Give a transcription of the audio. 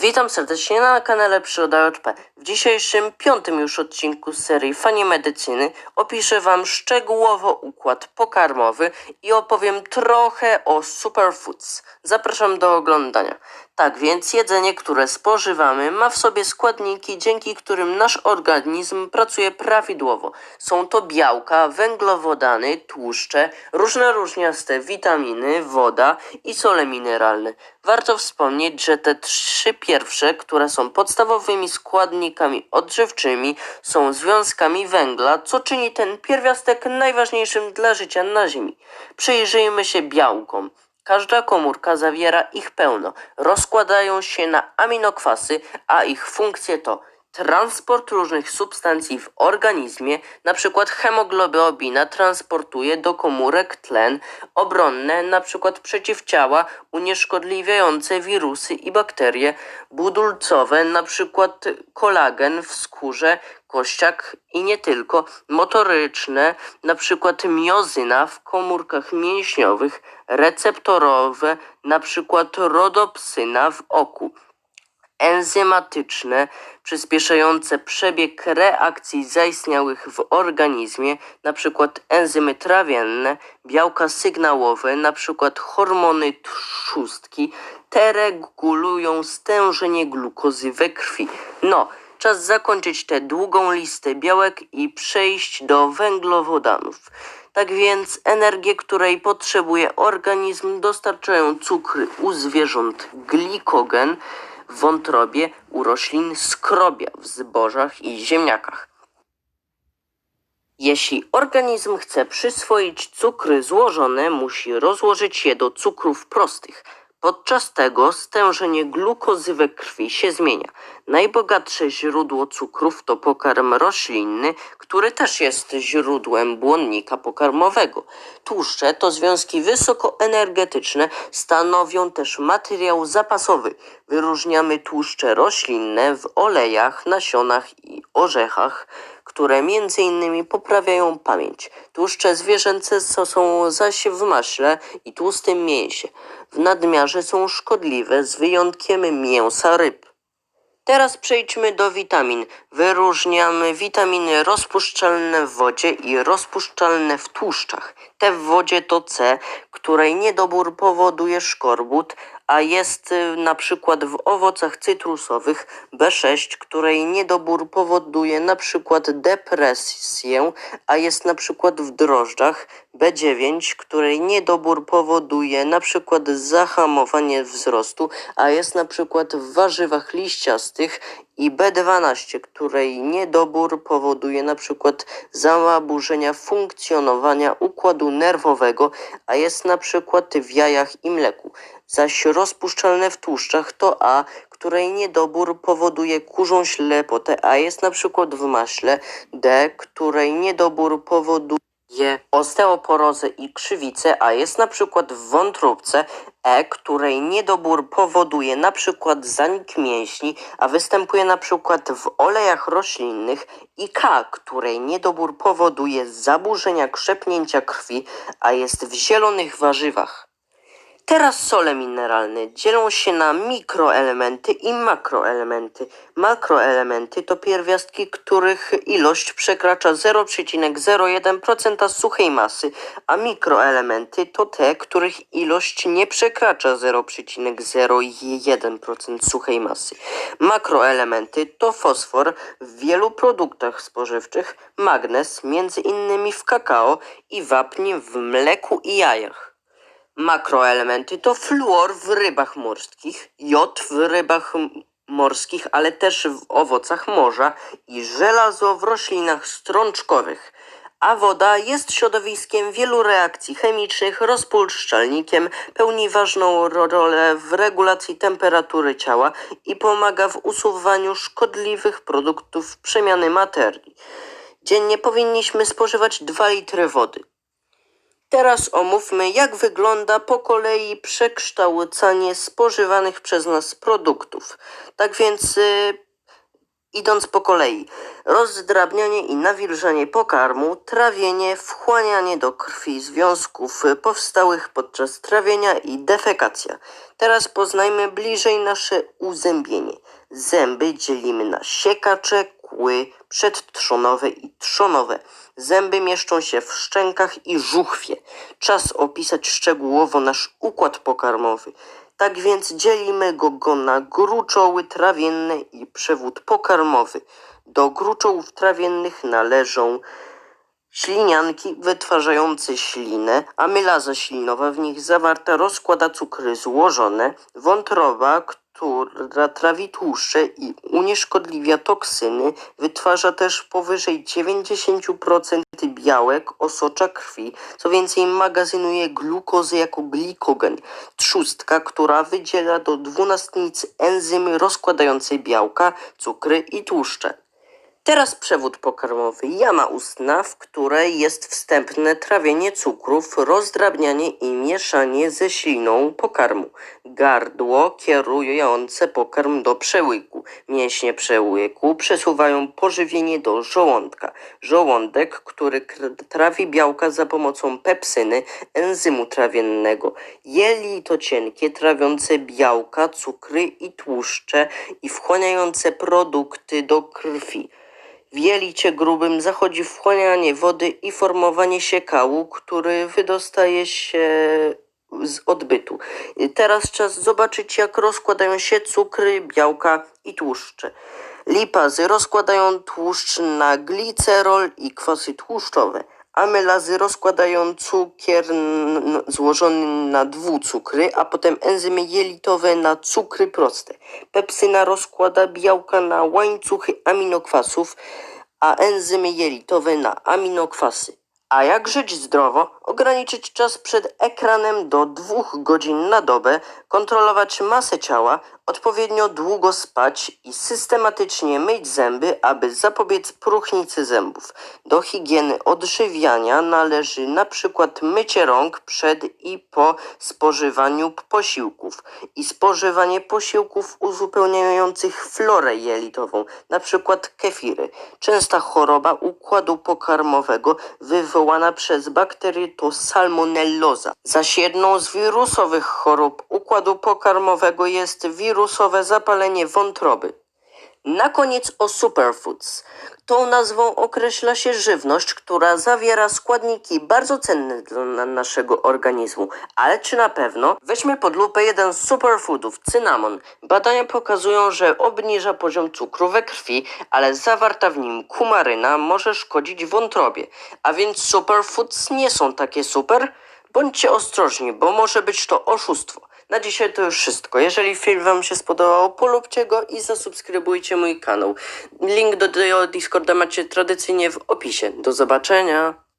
Witam serdecznie na kanale Przyroda JP. W dzisiejszym, piątym już odcinku serii Fani Medycyny opiszę Wam szczegółowo układ pokarmowy i opowiem trochę o superfoods. Zapraszam do oglądania. Tak więc jedzenie, które spożywamy, ma w sobie składniki, dzięki którym nasz organizm pracuje prawidłowo. Są to białka, węglowodany, tłuszcze, różne różniaste witaminy, woda i sole mineralne. Warto wspomnieć, że te trzy pierwsze, które są podstawowymi składnikami odżywczymi, są związkami węgla, co czyni ten pierwiastek najważniejszym dla życia na Ziemi. Przyjrzyjmy się białkom. Każda komórka zawiera ich pełno. Rozkładają się na aminokwasy, a ich funkcje to transport różnych substancji w organizmie, przykład hemoglobina transportuje do komórek tlen obronne, przykład przeciwciała unieszkodliwiające wirusy i bakterie, budulcowe, przykład kolagen w skórze, kościach i nie tylko, motoryczne, przykład miozyna w komórkach mięśniowych, receptorowe, przykład rodopsyna w oku enzymatyczne, przyspieszające przebieg reakcji zaistniałych w organizmie, np. enzymy trawienne, białka sygnałowe, np. hormony trzustki, te regulują stężenie glukozy we krwi. No, czas zakończyć tę długą listę białek i przejść do węglowodanów. Tak więc energię, której potrzebuje organizm, dostarczają cukry u zwierząt, glikogen, w wątrobie, u roślin skrobia, w zbożach i ziemniakach. Jeśli organizm chce przyswoić cukry złożone, musi rozłożyć je do cukrów prostych. Podczas tego stężenie glukozy we krwi się zmienia. Najbogatsze źródło cukrów to pokarm roślinny, który też jest źródłem błonnika pokarmowego. Tłuszcze to związki wysokoenergetyczne, stanowią też materiał zapasowy. Wyróżniamy tłuszcze roślinne w olejach, nasionach i orzechach, które innymi poprawiają pamięć. Tłuszcze zwierzęce są zaś w maśle i tłustym mięsie. W nadmiarze są szkodliwe z wyjątkiem mięsa ryb. Teraz przejdźmy do witamin. Wyróżniamy witaminy rozpuszczalne w wodzie i rozpuszczalne w tłuszczach. Te w wodzie to C, której niedobór powoduje szkorbut, a jest y, na przykład w owocach cytrusowych B6, której niedobór powoduje na przykład depresję, a jest na przykład w drożdżach B9, której niedobór powoduje na przykład zahamowanie wzrostu, a jest na przykład w warzywach liściastych i B12, której niedobór powoduje na przykład zaburzenia funkcjonowania układu nerwowego, a jest na przykład w jajach i mleku. Zaś rozpuszczalne w tłuszczach to A, której niedobór powoduje kurzą ślepotę, a jest na przykład w maśle, D, której niedobór powoduje osteoporozę i krzywicę, a jest na przykład w wątróbce, E, której niedobór powoduje przykład zanik mięśni, a występuje przykład w olejach roślinnych i K, której niedobór powoduje zaburzenia krzepnięcia krwi, a jest w zielonych warzywach. Teraz sole mineralne dzielą się na mikroelementy i makroelementy. Makroelementy to pierwiastki, których ilość przekracza 0,01% suchej masy, a mikroelementy to te, których ilość nie przekracza 0,01% suchej masy. Makroelementy to fosfor w wielu produktach spożywczych, magnez między innymi w kakao i wapń w mleku i jajach. Makroelementy to fluor w rybach morskich, jod w rybach morskich, ale też w owocach morza i żelazo w roślinach strączkowych. A woda jest środowiskiem wielu reakcji chemicznych, rozpuszczalnikiem, pełni ważną ro- rolę w regulacji temperatury ciała i pomaga w usuwaniu szkodliwych produktów przemiany materii. Dziennie powinniśmy spożywać 2 litry wody. Teraz omówmy, jak wygląda po kolei przekształcanie spożywanych przez nas produktów. Tak więc y, Idąc po kolei, rozdrabnianie i nawilżanie pokarmu, trawienie, wchłanianie do krwi związków powstałych podczas trawienia i defekacja. Teraz poznajmy bliżej nasze uzębienie. Zęby dzielimy na siekacze, kły, przedtrzonowe i trzonowe. Zęby mieszczą się w szczękach i żuchwie. Czas opisać szczegółowo nasz układ pokarmowy. Tak więc dzielimy go, go na gruczoły trawienne i przewód pokarmowy. Do gruczołów trawiennych należą ślinianki wytwarzające ślinę, amylaza ślinowa w nich zawarta rozkłada cukry złożone, wątroba, która trawi tłuszcze i unieszkodliwia toksyny, wytwarza też powyżej 90% białek, osocza krwi, co więcej magazynuje glukozę jako glikogen, trzustka, która wydziela do dwunastnicy enzymy rozkładające białka, cukry i tłuszcze. Teraz przewód pokarmowy. Jama ustna, w której jest wstępne trawienie cukrów, rozdrabnianie i mieszanie ze śliną pokarmu. Gardło kierujące pokarm do przełyku. Mięśnie przełyku przesuwają pożywienie do żołądka. Żołądek, który trawi białka za pomocą pepsyny, enzymu trawiennego. Jelito cienkie, trawiące białka, cukry i tłuszcze i wchłaniające produkty do krwi. W jelicie grubym zachodzi wchłanianie wody i formowanie się kału, który wydostaje się z odbytu. Teraz czas zobaczyć, jak rozkładają się cukry, białka i tłuszcze. Lipazy rozkładają tłuszcz na glicerol i kwasy tłuszczowe. Amylazy rozkładają cukier złożony na dwucukry, a potem enzymy jelitowe na cukry proste. Pepsyna rozkłada białka na łańcuchy aminokwasów, a enzymy jelitowe na aminokwasy. A jak żyć zdrowo? Ograniczyć czas przed ekranem do dwóch godzin na dobę, kontrolować masę ciała, odpowiednio długo spać i systematycznie myć zęby, aby zapobiec próchnicy zębów. Do higieny odżywiania należy na przykład mycie rąk przed i po spożywaniu posiłków i spożywanie posiłków uzupełniających florę jelitową, na przykład kefiry. Częsta choroba układu pokarmowego wywołana przez bakterię to salmonelloza. Zaś jedną z wirusowych chorób układu pokarmowego jest wirusowe zapalenie wątroby. Na koniec o superfoods. Tą nazwą określa się żywność, która zawiera składniki bardzo cenne dla na- naszego organizmu. Ale czy na pewno? Weźmy pod lupę jeden z superfoodów, cynamon. Badania pokazują, że obniża poziom cukru we krwi, ale zawarta w nim kumaryna może szkodzić wątrobie. A więc superfoods nie są takie super? Bądźcie ostrożni, bo może być to oszustwo. Na dzisiaj to już wszystko. Jeżeli film Wam się spodobał, polubcie go i zasubskrybujcie mój kanał. Link do, do Discorda macie tradycyjnie w opisie. Do zobaczenia.